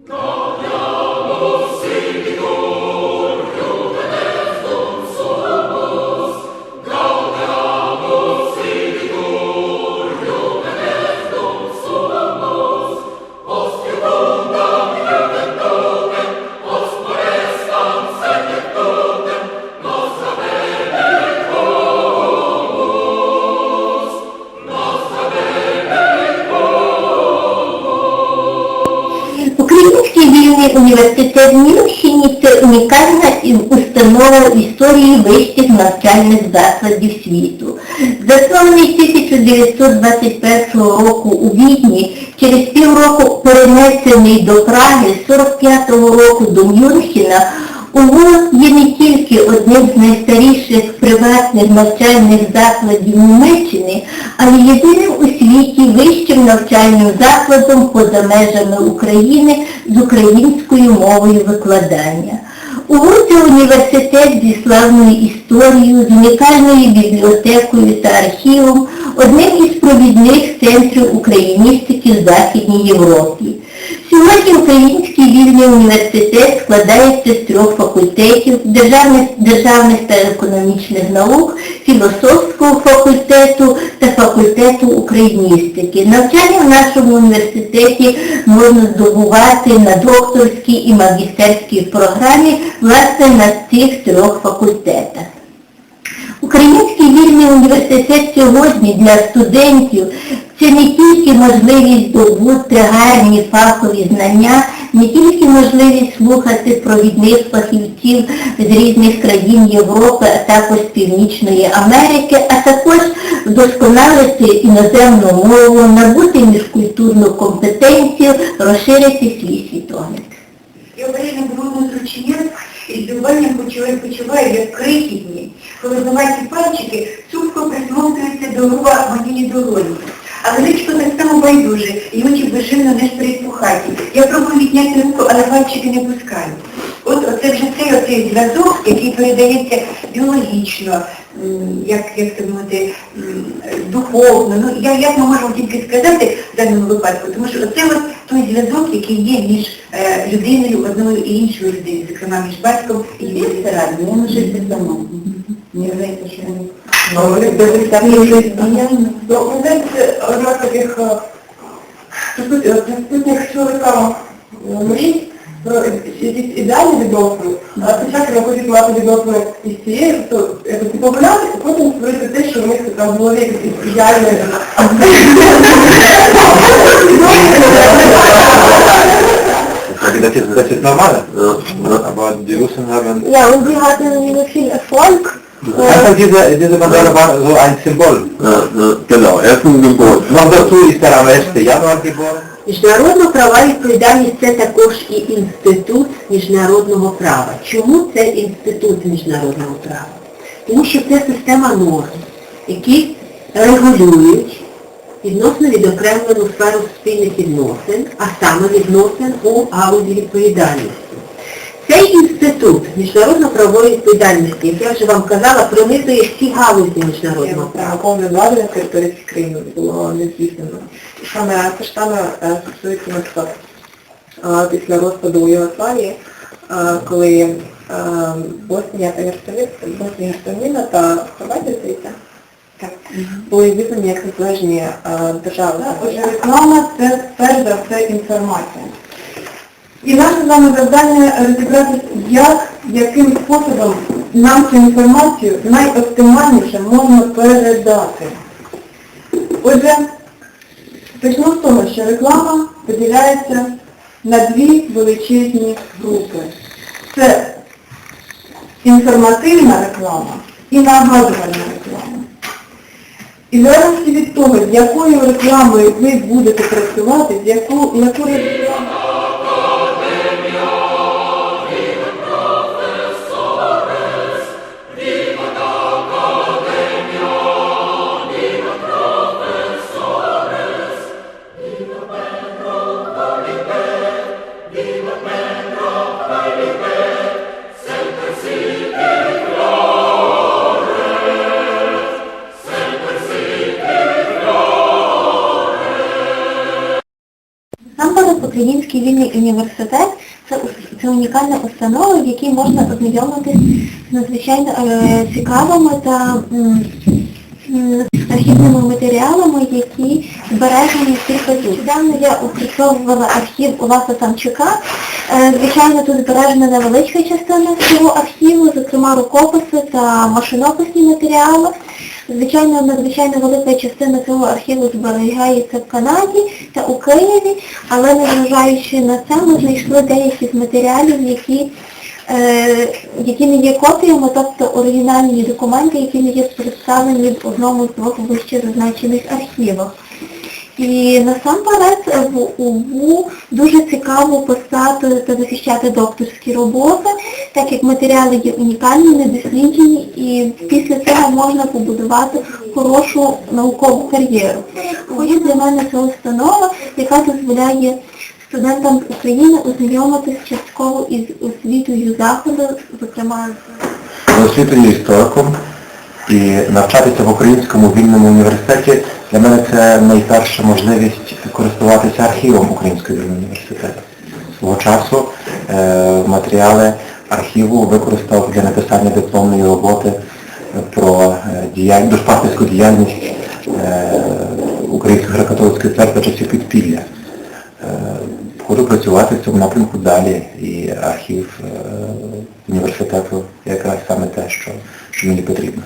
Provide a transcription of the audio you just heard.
No. Український вільний університет Мюнхені – це унікальна установа в історії вищих навчальних закладів світу. Заснований 1921 року у Відні, через півроку перенесений до Праги, 45-го року до Мюнхена, УВО є не тільки одним з найстаріших приватних навчальних закладів Німеччини, але єдиним у світі вищим навчальним закладом поза межами України з українською мовою викладання. УВО це університет зі славною історією, з унікальною бібліотекою та архівом, одним із провідних центрів україністики в Західній Європі. Сьогодні Український вільний університет складається з трьох факультетів державних, державних та економічних наук, філософського факультету та факультету україністики. Навчання в нашому університеті можна здобувати на докторській і магістерській програмі власне на цих трьох факультетах. Український вільний університет сьогодні для студентів це не тільки можливість здобути гарні фахові знання, не тільки можливість слухати провідних фахівців з різних країн Європи, а також Північної Америки, а також вдосконалити іноземну мову, набути міжкультурну компетенцію, розширити свій світогляд. Я варила брудну зручня і здивування почуваю, як крихітні, коли зламаті пальчики цупко присмоктуються до руба моєї долоні. А величко так само байдуже, і очі безживно не перепухаті. Я пробую відняти руку, але пальчики не пускаю. От оце вже цей оцей зв'язок, який передається біологічно, як, як це мовити, духовно. Ну, я, як ми можемо тільки сказати в даному випадку, тому що оце от той зв'язок, який є між е, людиною, одною і іншою людиною, зокрема між батьком і я можу це сама. Не вважайте, що не Ну, ви так і вже зміняємо. Ну, ви знаєте, одна таких е, присут- е, присутніх чоловікам е, мрій якісь ідеальні відносини, а спочатку вони хочуть мати відносини із цією, то це гуляти, і потім створити те, що у них там в голові якісь ідеальні. Das ist, das ist normal. Aber die Russen haben... Ja, und sie hatten Erfolg. Einfach diese, diese Bandera war so ein Symbol. Genau, er ist ein Symbol. Noch dazu ist er am 1. Januar geboren. Міжнародна права відповідальність це також і інститут міжнародного права. Чому це інститут міжнародного права? Тому що це система норм, які регулюють відносно відокремлену сферу спільних відносин, а саме відносин у галузі відповідальності. Цей інститут міжнародно-правової відповідальності, як я вже вам казала, пронизує всі галузі міжнародного права. Повне влади на території країни було не здійснено. Саме це ж саме е, стосується, наприклад, е, після розпаду Єгославії, е, коли Боснія та Герцевина, та Хорватія, здається, так, були визнані як незалежні держави. Отже, реклама це перш за все інформація. І наше з вами завдання розібратися, як, яким способом нам цю інформацію найоптимальніше можна передати. Отже, почну з того, що реклама поділяється на дві величезні групи. Це інформативна реклама і нагадувальна реклама. І залежності від того, з якою рекламою ви будете працювати, з яку, яку Український вільний університет це, це унікальна установа, в якій можна ознайомитись з надзвичайно е, цікавими та архівними матеріалами, які збережені в цих архівах. Недавно я опрацьовувала архів Уласа Самчука. Е, Звичайно, тут збережена невеличка частина цього архіву, зокрема рукописи та машинописні матеріали. Звичайно, надзвичайно велика частина цього архіву зберігається в Канаді та у Києві, але незважаючи на це, ми знайшли деякі з матеріалів, які, е, які не є копіями, тобто оригінальні документи, які не є представлені в одному з двох вище зазначених архівах. І насамперед е, в УВУ дуже цікаво писати та захищати докторські роботи, так як матеріали є унікальні, недосліджені, і після можна побудувати хорошу наукову кар'єру. Хоч для мене це установа, яка дозволяє студентам України ознайомитись частково із освітою заходу, зокрема з освітою істориком і навчатися в Українському вільному університеті для мене це найперша можливість користуватися архівом Українського вільного університету. Свого часу е, матеріали архіву використав для написання дипломної роботи про е, діяль... дошпастерську діяльність е, Української греко-католицької церкви часів підпілля. Е, Буду працювати в цьому напрямку далі і архів е, університету якраз саме те, що, що мені потрібно.